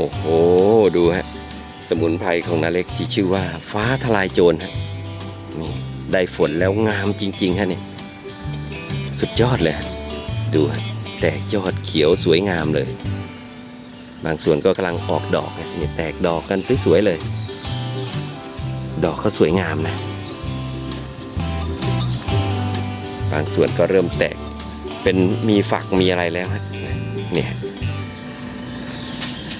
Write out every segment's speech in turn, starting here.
โอ้โห ดูฮะ สมุนไพรของนาเล็กที่ชื่อว่าฟ้าทลายโจรฮะนี่ได้ฝนแล้วงามจริง ๆ ฮะเนี่ย สุดยอดเลย ดูฮะ แตกยอดเขียวสวยงามเลย บางส่วนก็กำลังออกดอกนะเนี่ยแตกดอกกันสวยๆเลย ดอกเขาสวยงามนะ บางส่วนก็เริ่มแตกเป็นมีฝักมีอะไรแล้วฮะเนี่ย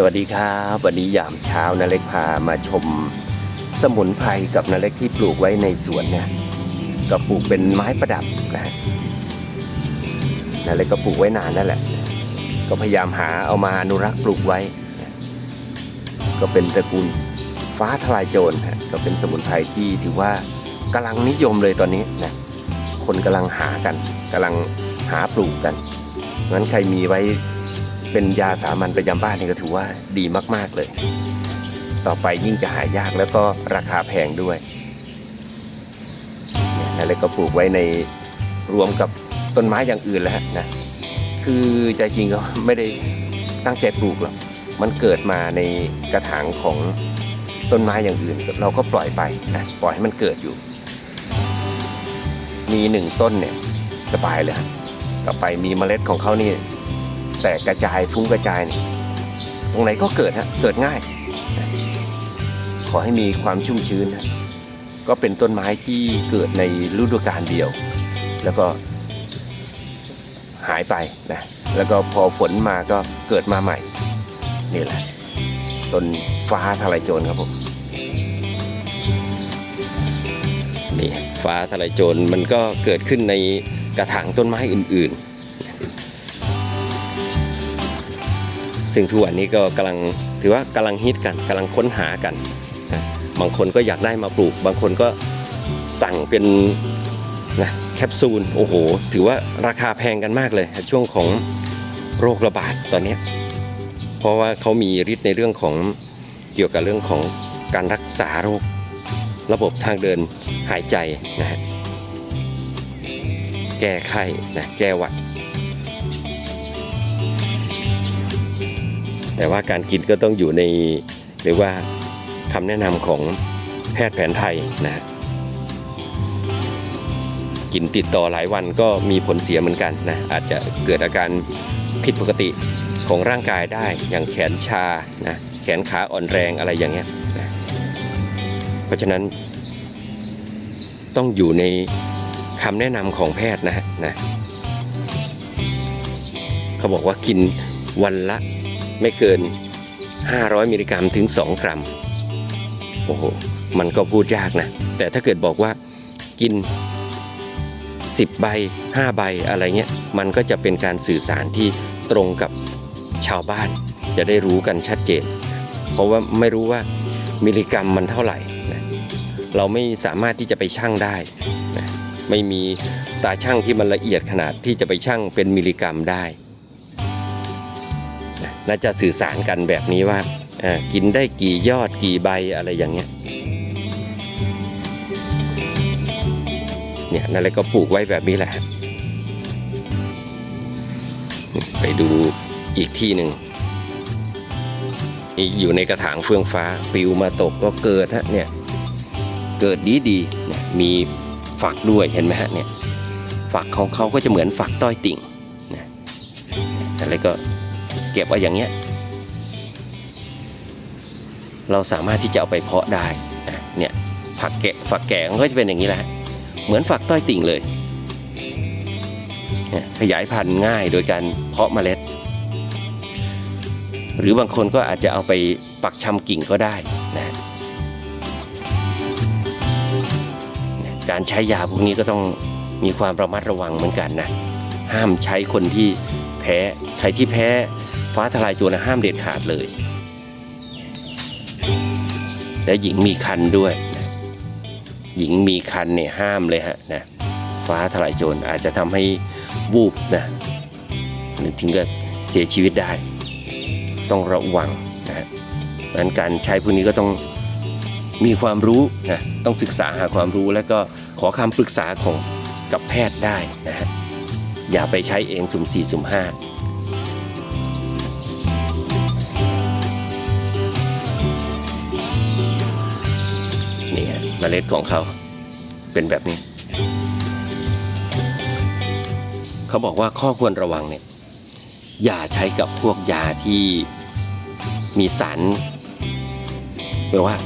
สวัสดีครับวันนี้ยามเช้านาเล็กพามาชมสมุนไพรกับนาเล็กที่ปลูกไว้ในสวนเนี่ยก็ปลูกเป็นไม้ประดับนะฮะนาเล็กก็ปลูกไว้นานนั่นแหละ ก็พยายามหาเอามาอนุรักษ์ปลูกไว้ ก็เป็นตระกูลฟ้าทลายโจรฮะก็เป็นสมุนไพรที่ถือว่ากำลังนิยมเลยตอนนี้นะคนกำลังหากันกำลังหาปลูกกันงั้นใครมีไว้ เป็นยาสามัญประจำบ้านนี่ก็ถือว่าดีมาก ๆ เลย ต่อไปยิ่งจะหายากแล้วก็ราคาแพงด้วยแล้วก็ปลูกไว้ในรวมกับต้นไม้อย่างอื่นและฮะนะ คือใจจริงก็ไม่ได้ตั้งใจปลูกหรอก มันเกิดมาในกระถางของต้นไม้อย่างอื่น เราก็ปล่อยไปนะปล่อยให้มันเกิดอยู่ มีหนึ่งต้นเนี่ยสบายเลย ต่อไปมีเมล็ดของเขานี่ แตกกระจายฟุ้งกระจายนี่ตรงไหนก็เกิดฮะเกิดง่าย ขอให้มีความชุ่มชื้นนะก็เป็นต้นไม้ที่เกิดในฤดูกาลเดียว แล้วก็หายไปนะแล้วก็พอฝนมาก็เกิดมาใหม่ นี่แหละต้นฟ้าทลายโจรครับผมนี่ฟ้าทลายโจรมันก็เกิดขึ้นในกระถางต้นไม้อื่น ๆ ซึ่งทุกวันนี้ก็กำลังถือว่ากำลังฮิตกันกำลังค้นหากันนะบางคนก็อยากได้มาปลูก บางคนก็สั่งเป็นนะแคปซูลโอ้โห ถือว่าราคาแพงกันมากเลย ช่วงของโรคระบาดตอนนี้ เพราะว่าเขามีฤทธิ์ในเรื่องของเกี่ยวกับเรื่องของการรักษาโรค ระบบทางเดินหายใจนะฮะแก้ไข้นะแก้หวัด แต่ว่าการกินก็ต้องอยู่ในเรียกว่าคำแนะนำของแพทย์แผนไทยนะฮะกินติดต่อหลายวันก็มีผลเสียเหมือนกันนะอาจจะเกิดอาการผิดปกติของร่างกายได้อย่างแขนชานะแขนขาอ่อนแรงอะไรอย่างเงี้ยนะเพราะฉะนั้น ต้องอยู่ในคำแนะนำของแพทย์นะฮะนะเขาบอกว่ากินวันละ ไม่เกิน 500 มิลลิกรัมถึง 2 กรัม โอ้โห มันก็พูดยากนะ แต่ถ้าเกิดบอกว่ากิน 10 ใบ 5 ใบอะไรเงี้ย มันก็จะเป็นการสื่อสารที่ตรงกับชาวบ้าน จะได้รู้กันชัดเจน เพราะว่าไม่รู้ว่ามิลลิกรัมมันเท่าไหร่นะเราไม่สามารถที่จะไปชั่งได้นะไม่มีตาชั่งที่มันละเอียดขนาดที่จะไปชั่งเป็นมิลลิกรัมได้ น่าจะสื่อสารกันแบบนี้ว่ากินได้กี่ยอดกี่ใบอะไรอย่างเงี้ยเนี่ยนั่นแหละก็ปลูกไว้แบบนี้แหละ ไปดูอีกที่หนึ่งอีกอยู่ในกระถางเฟื่องฟ้าปิวมาตกก็เกิดฮะเนี่ยเกิดดีดีเนี่ยมีฝักด้วยเห็นไหมฮะเนี่ยฝักของเขาก็จะเหมือนฝักต้อยติ่งนะอะไรก็ เก็บไว้อย่างเงี้ย เราสามารถที่จะเอาไปเพาะได้เนี่ยฝักแกะฝักแก่มันก็จะเป็นอย่างนี้แหละ เหมือนฝักต้อยติ่งเลยขยายพันธุ์ง่ายโดยการเพาะเมล็ด หรือบางคนก็อาจจะเอาไปปักชำกิ่งก็ได้นะการใช้ยาพวกนี้ก็ต้องมีความระมัดระวังเหมือนกันนะ ห้ามใช้คนที่แพ้ ใครที่แพ้ ฟ้าทลายโจรห้ามเด็ดขาดเลย และหญิงมีคันด้วย หญิงมีคันเนี่ยห้ามเลยฮะนะฟ้าทลายโจรอาจจะทำให้วูบนะหรือถึงกับเสียชีวิตได้ ต้องระวังนะฮะงั้นการใช้พวกนี้ก็ต้องมีความรู้นะต้องศึกษาหาความรู้แล้วก็ขอคำปรึกษาของกับแพทย์ได้นะฮะอย่าไปใช้เองสุ่มสี่สุ่มห้า เมล็ดของเขาเป็นแบบนี้ เขาบอกว่าข้อควรระวังเนี่ยอย่าใช้กับพวกยาที่มีสารแปลว่า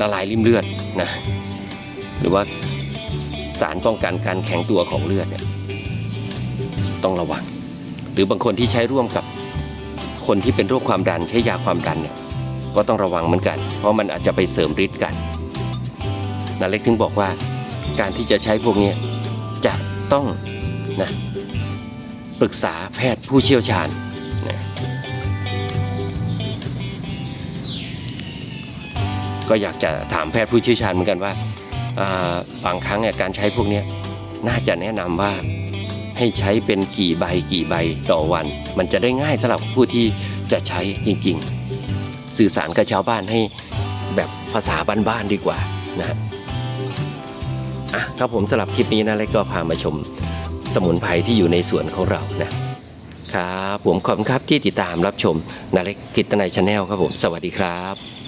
ละลายริ่มเลือดนะหรือว่าสารป้องกันการแข็งตัวของเลือดเนี่ยต้องระวัง หรือบางคนที่ใช้ร่วมกับคนที่เป็นโรคความดันใช้ยาความดันเนี่ยก็ต้องระวังเหมือนกัน เพราะมันอาจจะไปเสริมฤทธิ์กัน นาเล็กถึงบอกว่าการที่จะใช้พวกนี้จะต้องนะปรึกษาแพทย์ผู้เชี่ยวชาญนะก็อยากจะถามแพทย์ผู้เชี่ยวชาญเหมือนกันว่าาบางครั้งเนี่ยการใช้พวกนี้น่าจะแนะนำว่าให้ใช้เป็นกี่ใบกี่ใบต่อวัน มันจะได้ง่ายสำหรับผู้ที่จะใช้จริง ๆ สื่อสารกับชาวบ้านให้แบบภาษาบ้านๆดีกว่านะ อะครับผมสำหรับคลิปนี้นะเล็กก็พามาชมสมุนไพรที่อยู่ในสวนของเรานะครับผมขอบคุณครับที่ติดตามรับชมนาเล็กกิตนายชาแนลครับผม สวัสดีครับ